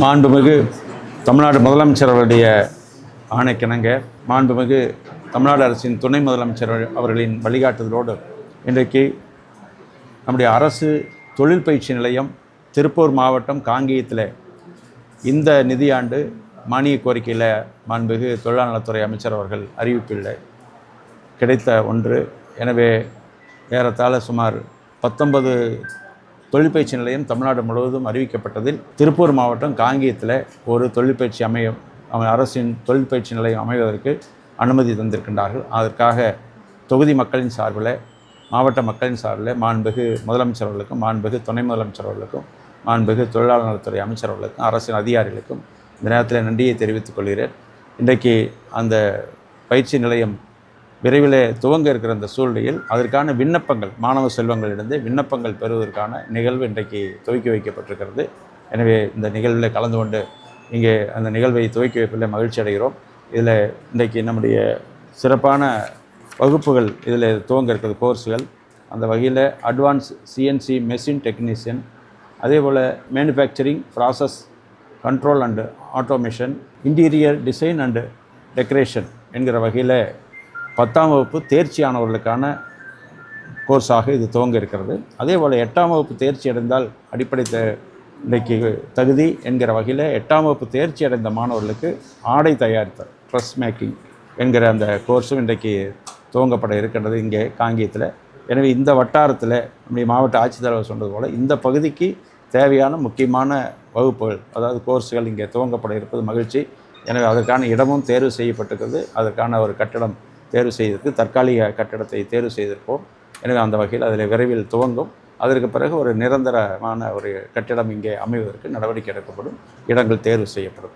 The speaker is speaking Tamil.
மாண்புமிகு தமிழ்நாடு முதலமைச்சர் அவருடைய ஆணைக்கிணங்க மாண்புமிகு தமிழ்நாடு அரசின் துணை முதலமைச்சர் அவர்களின் வழிகாட்டுதலோடு இன்றைக்கு நம்முடைய அரசு தொழில் பயிற்சி நிலையம் திருப்பூர் மாவட்டம் காங்கேயத்தில் இந்த நிதியாண்டு மானிய கோரிக்கையில் மாண்புமிகு தொழிலாளர் நலத்துறை அமைச்சர் அவர்கள் அறிவிப்பில் கிடைத்த ஒன்று. எனவே ஏறத்தாழ சுமார் பத்தொன்பது தொழிற்பயிற்சி நிலையம் தமிழ்நாடு முழுவதும் அறிவிக்கப்பட்டதில் திருப்பூர் மாவட்டம் காங்கேயத்தில் ஒரு தொழிற்பயிற்சி அமைய அரசின் தொழிற்பயிற்சி நிலையம் அமைவதற்கு அனுமதி தந்திருக்கின்றார்கள். அதற்காக தொகுதி மக்களின் சார்பில் மாவட்ட மக்களின் சார்பில் மாண்புகு முதலமைச்சர் அவர்களுக்கும் மாண்புகு துணை முதலமைச்சர் அவர்களுக்கும் மாண்புகு தொழிலாளர் நலத்துறை அமைச்சர் அவர்களுக்கும் அரசின் அதிகாரிகளுக்கும் இந்த நேரத்தில் நன்றியை தெரிவித்துக் கொள்கிறேன். இன்றைக்கு அந்த பயிற்சி நிலையம் விரைவில் துவங்க இருக்கிற அந்த சூழ்நிலையில் அதற்கான விண்ணப்பங்கள் மாணவ செல்வங்களிடந்து விண்ணப்பங்கள் பெறுவதற்கான நிகழ்வு இன்றைக்கு துவக்கி வைக்கப்பட்டிருக்கிறது. எனவே இந்த நிகழ்வில் கலந்து கொண்டு இங்கே அந்த நிகழ்வை துவக்கி வைப்பதில் மகிழ்ச்சி அடைகிறோம். இதில் இன்றைக்கு நம்முடைய சிறப்பான வகுப்புகள் இதில் துவங்க இருக்கிறது கோர்ஸுகள். அந்த வகையில் அட்வான்ஸ் சிஎன்சி மெஷின் டெக்னீஷியன் அதே போல் manufacturing process control and automation interior design and decoration என்கிற வகையில் பத்தாம் வகுப்பு தேர்ச்சியானவர்களுக்கான கோர்ஸாக இது துவங்க இருக்கிறது. அதே போல் எட்டாம் வகுப்பு தேர்ச்சி அடைந்தால் அடிப்படை த இன்றைக்கு தகுதி என்கிற வகையில் எட்டாம் வகுப்பு தேர்ச்சி அடைந்த மாணவர்களுக்கு ஆடை தயாரித்தல் ட்ரெஸ் மேக்கிங் என்கிற அந்த கோர்ஸும் இன்றைக்கு துவங்கப்பட இருக்கின்றது இங்கே காங்கியத்தில். எனவே இந்த வட்டாரத்தில் நம்முடைய மாவட்ட ஆட்சித்தலைவர் சொன்னது போல் இந்த பகுதிக்கு தேவையான முக்கியமான வகுப்புகள் அதாவது கோர்ஸுகள் இங்கே துவங்கப்பட இருப்பது மகிழ்ச்சி. எனவே அதற்கான இடமும் தேர்வு செய்யப்பட்டிருக்கிறது. அதற்கான ஒரு கட்டடம் தேர்வு செய்திருக்கு தற்காலிக கட்டடத்தை தேர்வு செய்திருப்போம். எனவே அந்த வகையில் அதில் விரைவில் துவங்கும். அதற்கு பிறகு ஒரு நிரந்தரமான ஒரு கட்டிடம் இங்கே அமைவதற்கு நடவடிக்கை எடுக்கப்படும். இடங்கள் தேர்வு செய்யப்படும்.